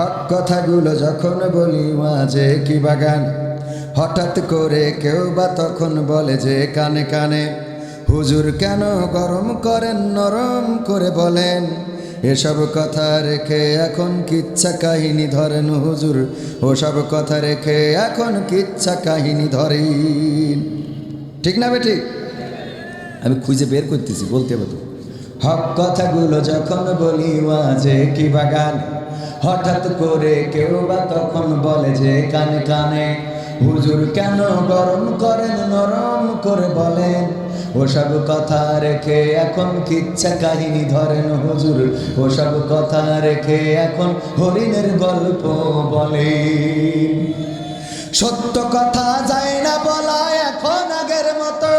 হক কথাগুলো যখন বলি মাঝে কি বাগান? হঠাৎ করে কেউ বা তখন বলে যে কানে কানে হুজুর কেন গরম করেন নরম করে বলেন? এসব কথা রেখে এখন কিচ্ছা কাহিনী ধরেন হুজুর ওসব কথা রেখে এখন কিচ্ছা কাহিনী ধরেন। ঠিক না বেঠিক আমি খুঁজে বের করতেছি বলতে হক কথাগুলো যখন বলি মাঝে কি বাগান? হঠাৎ করে কেউ বা তখন বলে যে কানে কানে, হুজুর কেন গরম করেন, নরম করে বলেন? ওসব কথা রেখে এখন কিচ্ছা কাহিনী ধরেন হুজুর। ওসব কথা রেখে এখন হরিণের গল্প বলে সত্য কথা যায় না বলা এখন আগের মতো।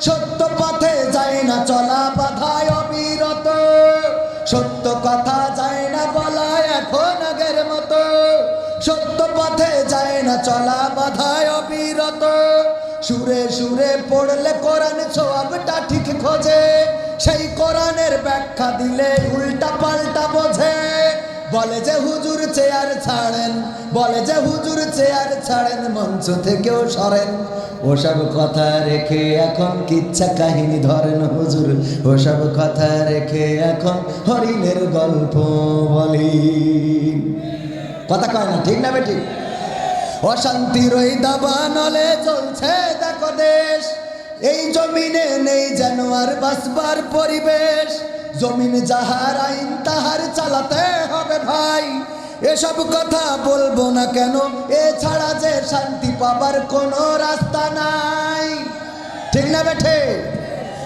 সত্য পথে যায় না চলা বাধায় অবিরত। সত্য কথা যায় চলা বাধায় অবিরত। সুরে সুরে পড়লে কোরআন সোয়াবটা ঠিক খোঁজে। সেই কোরআনের ব্যাখ্যা দিলে উল্টা পাল্টা বোঝে। বলে যে হুজুর চেয়ার ছাড়েন, বলে যে হুজুর চেয়ার ছাড়েন, মঞ্চ থেকেও সরেন। ওসব কথা রেখে এখন কিচ্ছা কাহিনী ধরেন হুজুর। ওসব কথা রেখে এখন হরিণের গল্প বলি। কথা কয় না, ঠিক না বেটি অশান্তির ওই দাবা নলে চলছে দেখো দেশ। এই জমিনে নেই যেন আর বাসবার পরিবেশ। জমিন যাহার আইন, তাহার চালাতে হবে ভাই। এসব কথা বলব না কেন? এছাড়া যে শান্তি পাবার কোনো রাস্তা নাই। ঠিক না বেঠে?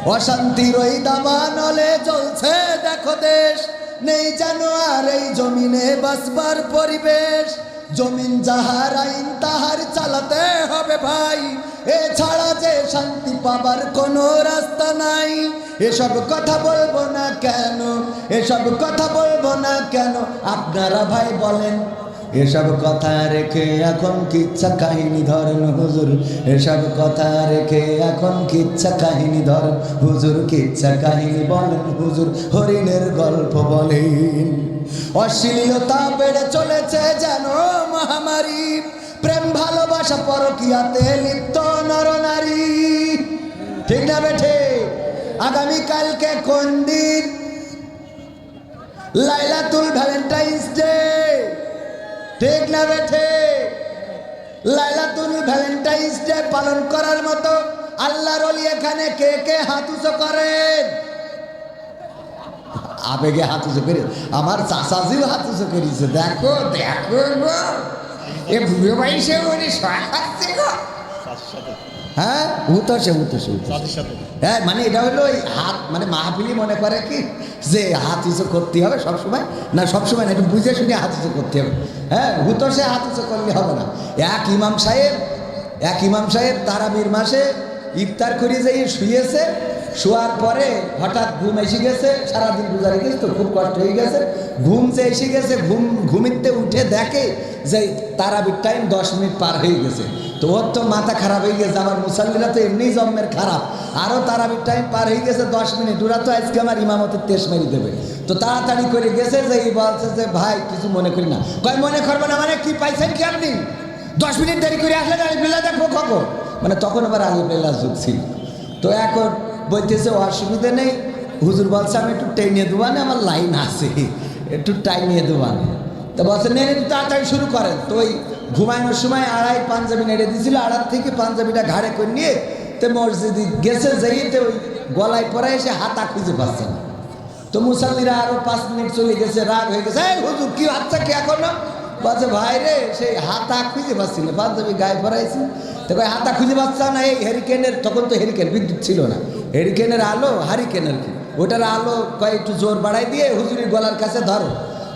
অশান্তির ওই দাবা নলে চলছে দেখো দেশ। নেই যেন আর এই জমিনে বাসবার পরিবেশ। জমিন যাহার আইন, তাহার চালাতে হবে ভাই। এছাড়া যে শান্তি পাবার কোনো রাস্তা নাই। এসব কথা বলব না কেন? এসব কথা বলব না কেন? আপনারা ভাই বলেন। এসব কথা রেখে এখন কিচ্ছা কাহিনী ধরেন হুজুর। এসব কথা রেখে এখন কিচ্ছা কাহিনী ধরেন হুজুর। কিচ্ছা কাহিনী বলেন হুজুর, হরিণের গল্প বলেন। অশ্লীলতা বেড়ে চলেছে যেন মহামারী। প্রেম, ভালোবাসা পরকিয়াতে লিপ্ত নরনারী ঠিক না বেঠে? আগামীকালকে কোন দিন? লাইলাতুল ভ্যালেন্টাইন্স ডে। ঠিক না বেঠে লাইলাতুল ভ্যালেন্টাইন্স ডে পালন করার মতো আল্লাহর অলি এখানে কে কে হাত উঁচু করেন? আবেগে হাত উঁচু করে আমার চাষাজিও হাত উঁচু করেছে। দেখো দেখো এ বুড়ো বয়সে ওরে খাচ্ছে গো। হ্যাঁ উতসে উতসে হ্যাঁ মানে এটা হলো হাত মানে মাহফিলি মনে করে কি? যে হাত উঁচু করতে হবে সবসময় না সবসময় না, একটু বুঝে শুনে হাত উঁচু করতে হবে। হ্যাঁ হুতসে হাত উঁচু করলে হবে না। এক ইমাম সাহেব, এক ইমাম সাহেব তারাবির মাসে ইফতার করে যেয়ে শুয়েছে, শোয়ার পরে হঠাৎ ঘুম এসে গেছে, সারাদিন গুজারে গেছে তো খুব কষ্ট হয়ে গেছে। ঘুম যে এসে গেছে, ঘুম, ঘুমিতে উঠে দেখে যে তারাবির টাইম দশ মিনিট পার হয়ে গেছে। তো ওর তো মাথা খারাপ হয়ে গেছে, আমার মুসল্লিরা তো এমনিই জন্মের খারাপ। আরও তারাবির টাইম পার হয়ে গেছে দশ মিনিট, ওরা তো আজকে আমার ইমামতের তেস মেরে দেবে। তো তাড়াতাড়ি করে গেছে যে, এই বলছে যে, ভাই, কিছু মনে করি না। কয়, মনে করব না মানে কি পাইছেন কি আপনি? দশ মিনিট দেরি করে আসলেন আলিফুল্লাহ দেখব খবর। মানে তখন আবার আলিফুল্লাহ যুগ ছিল। তো এখন বলতেছে, অসুবিধা নেই। হুজুর বলছে, আমি একটু টেনে দেবানে, আমার লাইন আছে। একটু টাইমিয়ে দেবানে। তো বলছে একটু তাড়াতাড়ি শুরু করেন। তো ওই ঘুমানোর সময় আড়াই পাঞ্জাবি নেড়ে দিয়েছিল, আড়ার থেকে পাঞ্জাবিটা ঘাড়ে করে নিয়ে তো মসজিদে গেছে যেই ওই গলায় পরে এসে হাতা খুঁজে পাচ্ছে না। তো মুসাল্লিরা আরও পাঁচ মিনিট চলে গেছে, রাগ হয়ে গেছে হুজুর, কি হাতটা কি এখনও? বলছে, ভাই রে সেই হাতা খুঁজে পাচ্ছিল, পাঞ্জাবি গায়ে পরাইছি। তো কই হাতা খুঁজে পাচ্ছ না, এই হেরিকেনের তখন তো হেরিকেন বিদ্যুৎ ছিল না। হেরিকেনের আলো হারিকেনের কি? ওটার আলো কয়, একটু জোর বাড়াই দিয়ে হুজুরের গলার কাছে ধরো।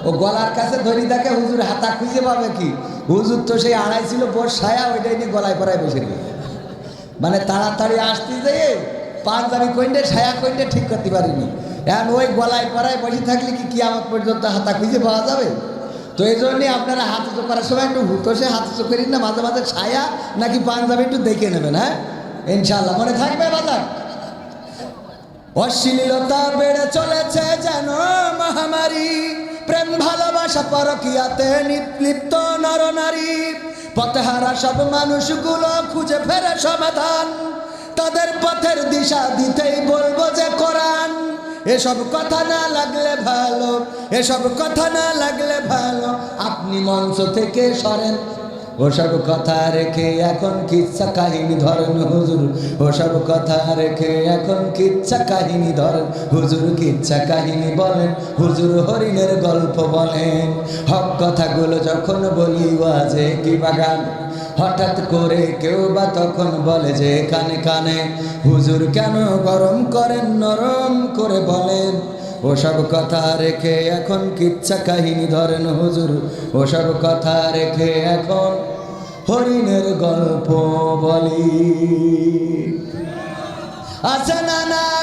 ও গলার কাছে ধরি দেখে হুজুর হাতা খুঁজে পাবে কি? হুজুর তো সেই আড়াই ছিল বোর সায়া ওইটাই নিয়ে গলায় পরায় বসে গেছে মানে তাড়াতাড়ি আসতে যেয়ে পাঞ্জাবি কইন্ডে, সায়া কইন্ডে ঠিক করতে পারিনি। এখন ওই গলায় পরায় বসে থাকলে কি কিয়ামত পর্যন্ত হাতা খুঁজে পাওয়া যাবে? তো এই জন্যে আপনারা হাত উঁচু করার সময় একটু হুতোষে হাত উঁচু করি না, মাঝে মাঝে ছায়া নাকি পাঞ্জাবি একটু দেখে নেবেন হ্যাঁ? ইনশাল্লাহ মনে থাকবে বাজার? অশ্লীলতা বেড়ে চলেছে যেন মহামারী। প্রেম ভালোবাসা পরকিয়াতে লিপ্ত নরনারী পথহারা সব মানুষগুলো খুঁজে ফেরে সমাধান। তাদের পথের দিশা দিতেই বলব যে কোরআন। এসব কথা না লাগলে ভালো, এসব কথা না লাগলে ভালো। আপনি মঞ্চ থেকে সরেন। ওসব কথা রেখে এখন কিচ্ছা কাহিনী ধরেন হুজুর। ওসব কথা রেখে এখন কিচ্ছা কাহিনী ধরেন। হুজুর কিচ্ছা কাহিনী বলেন, হুজুর হরিণের গল্প বলেন। হক কথাগুলো যখন বলি ওয়াজে কি বাগান? হঠাৎ করে কেউ বা তখন বলে যে কানে কানে, হুজুর কেন গরম করেন, নরম করে বলেন? ওসব কথা রেখে এখন কিচ্ছা কাহিনী ধরেন হুজুর। ওসব কথা রেখে এখন হরিণের গল্প বলি। আচ্ছা না নাই